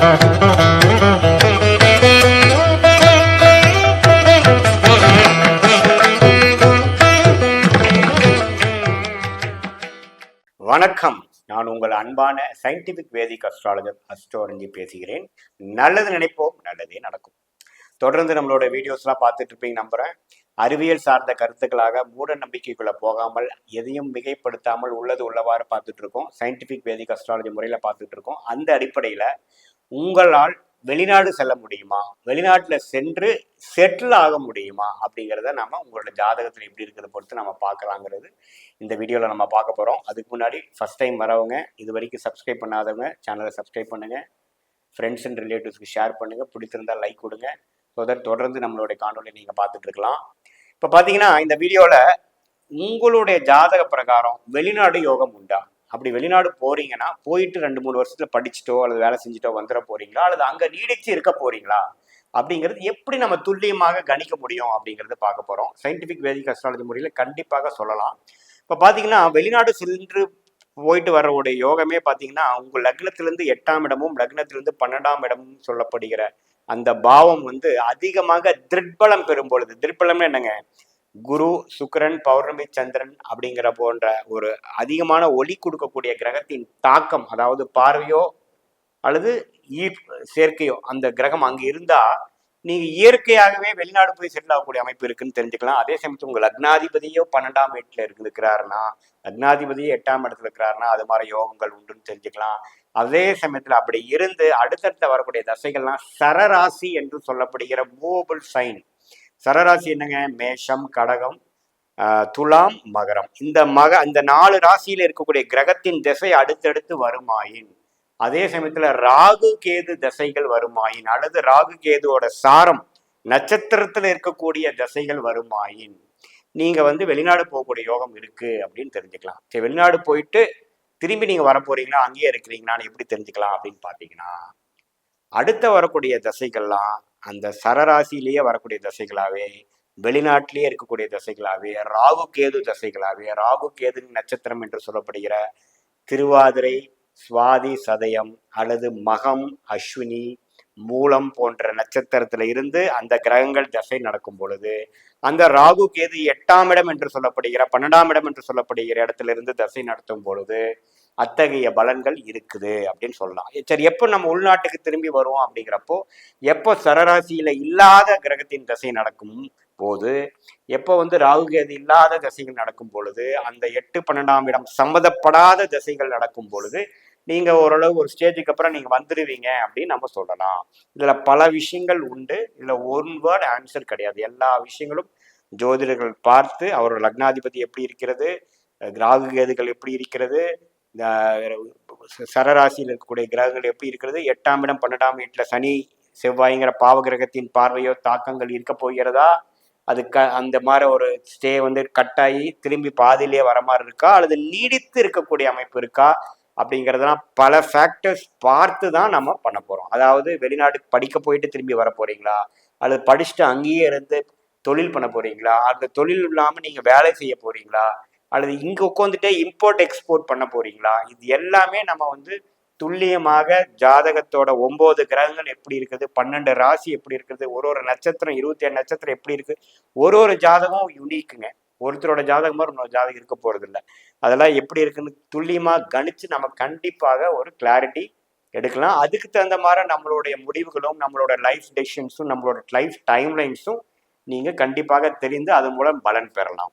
வணக்கம். நான் உங்கள் அன்பான சயின்டிபிக் வேதிக் அஸ்ட்ராலஜர் அஸ்ட்ரோரஞ்சி பேசுகிறேன். நல்லது நினைப்போம் நல்லதே நடக்கும். தொடர்ந்து நம்மளோட வீடியோஸ்லாம் பார்த்துட்டு இருப்பீங்க நம்புறேன். அறிவியல் சார்ந்த கருத்துக்களாக மூட நம்பிக்கைக்குள்ளே போகாமல் எதையும் மிகைப்படுத்தாமல் உள்ளது உள்ளவாறு பார்த்துட்டு இருக்கோம். சயின்டிஃபிக் வேதிக் அஸ்ட்ராலஜி முறையில் பார்த்துட்டு இருக்கோம். அந்த அடிப்படையில் உங்களால் வெளிநாடு செல்ல முடியுமா? வெளிநாட்டில் சென்று செட்டில் ஆக முடியுமா? அப்படிங்கிறத நம்ம உங்களோட ஜாதகத்தில் எப்படி இருக்கிறத பொறுத்து நம்ம பார்க்கலாங்கிறது இந்த வீடியோவில் நம்ம பார்க்க போகிறோம் அதுக்கு முன்னாடி ஃபஸ்ட் டைம் வரவங்க இது வரைக்கும் சப்ஸ்கிரைப் பண்ணாதவங்க சேனலை சப்ஸ்கிரைப் பண்ணுங்கள் ஃப்ரெண்ட்ஸ் அண்ட் ரிலேட்டிவ்ஸ்க்கு ஷேர் பண்ணுங்கள் பிடிச்சிருந்தால் லைக் கொடுங்க. ஸோ தட் தொடர்ந்து நம்மளுடைய காணொலி நீங்கள் பார்த்துட்டு இருக்கலாம். இப்போ பார்த்தீங்கன்னா இந்த வீடியோவில் உங்களுடைய ஜாதக பிரகாரம் வெளிநாடு யோகம் உண்டா? அப்படி வெளிநாடு போறீங்கன்னா போயிட்டு ரெண்டு மூணு வருஷத்துல படிச்சுட்டோ அல்லது வேலை செஞ்சுட்டோ வந்துட போறீங்களா? அல்லது அங்க நீடிச்சு இருக்க போறீங்களா? அப்படிங்கிறது எப்படி நம்ம துல்லியமாக கணிக்க முடியும் அப்படிங்கிறது பார்க்க போறோம். சயின்டிபிக் வேதிக் அஸ்ட்ராலஜி முறையில் கண்டிப்பாக சொல்லலாம். இப்போ பார்த்தீங்கன்னா வெளிநாடு சென்று போயிட்டு வரவுடைய யோகமே பார்த்தீங்கன்னா உங்கள் லக்னத்திலிருந்து எட்டாம் இடமும் லக்னத்திலிருந்து பன்னெண்டாம் இடமும் சொல்லப்படுகிற அந்த பாவம் வந்து அதிகமாக திருட்பலம் பெறும் பொழுது திருட்பலம்னு என்னங்க? குரு சுக்கரன் பௌர்ணமி சந்திரன் அப்படிங்கிற போன்ற ஒரு அதிகமான ஒளி கொடுக்கக்கூடிய கிரகத்தின் தாக்கம் அதாவது பார்வையோ அல்லது ஈர் சேர்க்கையோ அந்த கிரகம் அங்கே இருந்தா நீங்க இயற்கையாகவே வெளிநாடு போய் செட்டில் ஆகக்கூடிய அமைப்பு இருக்குன்னு தெரிஞ்சுக்கலாம். அதே சமயத்தில் உங்க லக்னாதிபதியோ பன்னெண்டாம் வீட்டில் இருக்கிறாருன்னா லக்னாதிபதியோ எட்டாம் இடத்துல இருக்கிறாருன்னா அது மாதிரி யோகங்கள் உண்டுன்னு தெரிஞ்சுக்கலாம். அதே சமயத்துல அப்படி இருந்து அடுத்தடுத்த வரக்கூடிய தசைகள்லாம் சரராசி என்று சொல்லப்படுகிற மூவபிள் சைன். சரராசி என்னங்க? மேஷம் கடகம் துலாம் மகரம். இந்த மக இந்த நாலு ராசியில் இருக்கக்கூடிய கிரகத்தின் திசை அடுத்தடுத்து வருமாயின். அதே சமயத்தில் ராகு கேது திசைகள் வருமாயின். அல்லது ராகு கேதுவோட சாரம் நட்சத்திரத்தில் இருக்கக்கூடிய திசைகள் வருமாயின். நீங்கள் வந்து வெளிநாடு போகக்கூடிய யோகம் இருக்குது அப்படின்னு தெரிஞ்சுக்கலாம். சரி வெளிநாடு போயிட்டு திரும்பி நீங்கள் வர போறீங்களா அங்கேயே இருக்கிறீங்களான்னு எப்படி தெரிஞ்சுக்கலாம் அப்படின்னு பார்த்தீங்கன்னா அடுத்த வரக்கூடிய தசைகள்லாம் அந்த சரராசியிலேயே வரக்கூடிய தசைகளாவே வெளிநாட்டிலேயே இருக்கக்கூடிய தசைகளாவே ராகு கேது தசைகளாவே ராகு கேது நட்சத்திரம் என்று சொல்லப்படுகிற திருவாதிரை சுவாதி சதயம் அல்லது மகம் அஸ்வினி மூலம் போன்ற நட்சத்திரத்துல இருந்து அந்த கிரகங்கள் தசை நடக்கும் பொழுது அந்த ராகு கேது எட்டாம் இடம் என்று சொல்லப்படுகிற பன்னெண்டாம் இடம் என்று சொல்லப்படுகிற இடத்துல இருந்து தசை நடத்தும் பொழுது அத்தகைய பலன்கள் இருக்குது அப்படின்னு சொல்லலாம். சரி எப்போ நம்ம உள்நாட்டுக்கு திரும்பி வருவோம் அப்படிங்கிறப்போ எப்போ சரராசியில் இல்லாத கிரகத்தின் தசை நடக்கும் போது எப்போ வந்து ராகுகேது இல்லாத தசைகள் நடக்கும் பொழுது அந்த எட்டு பன்னெண்டாம் இடம் சம்மதப்படாத தசைகள் நடக்கும் பொழுது நீங்கள் ஓரளவு ஒரு ஸ்டேஜுக்கு அப்புறம் நீங்கள் வந்துடுவீங்க அப்படின்னு நம்ம சொல்லலாம். இதில் பல விஷயங்கள் உண்டு. இதில் ஒன் வேர்ட் ஆன்சர் கிடையாது. எல்லா விஷயங்களும் ஜோதிடர்கள் பார்த்து அவரோட லக்னாதிபதி எப்படி இருக்கிறது ராகு கேதுகள் எப்படி இருக்கிறது இந்த சரராசியில் இருக்கக்கூடிய கிரகங்கள் எப்படி இருக்கிறது? எட்டாம் இடம் பன்னெண்டாம் வீட்டில் சனி செவ்வாய்ங்கிற பாவ கிரகத்தின் பார்வையோ தாக்கங்கள் இருக்க போகிறதா? அது க அந்த மாதிரி ஒரு ஸ்டே வந்து கட்டாயி திரும்பி பாதியிலே வர மாதிரி இருக்கா? அல்லது நீடித்து இருக்கக்கூடிய அமைப்பு இருக்கா? அப்படிங்கிறதெல்லாம் பல ஃபேக்டர்ஸ் பார்த்து தான் நம்ம பண்ண போகிறோம் அதாவது வெளிநாட்டுக்கு படிக்க போயிட்டு திரும்பி வர போகிறீங்களா அல்லது படிச்சுட்டு அங்கேயே இருந்து தொழில் பண்ண போகிறீங்களா அந்த தொழில் இல்லாமல் நீங்கள் வேலை செய்ய போகிறீங்களா அல்லது இங்கே உட்காந்துட்டே இம்போர்ட் எக்ஸ்போர்ட் பண்ண போறீங்களா? இது எல்லாமே நம்ம வந்து துல்லியமாக ஜாதகத்தோட ஒன்பது கிரகங்கள் எப்படி இருக்குது பன்னெண்டு ராசி எப்படி இருக்குது ஒரு ஒரு நட்சத்திரம் இருபத்தி ஏழு நட்சத்திரம் எப்படி இருக்கு ஒரு ஒரு ஜாதகம் யூனிக்குங்க ஒருத்தரோட ஜாதகம் மாதிரி இன்னொரு ஜாதகம் இருக்க போறது இல்லை அதெல்லாம் எப்படி இருக்குன்னு துல்லியமா கணிச்சு நம்ம கண்டிப்பாக ஒரு கிளாரிட்டி எடுக்கலாம். அதுக்கு தகுந்த மாதிரி நம்மளுடைய முடிவுகளும் நம்மளோட லைஃப் டெசிஷன்ஸும் நம்மளோட லைஃப் டைம்லைன்ஸும் நீங்கள் கண்டிப்பாக தெரிந்து அதன் மூலம் பலன் பெறலாம்.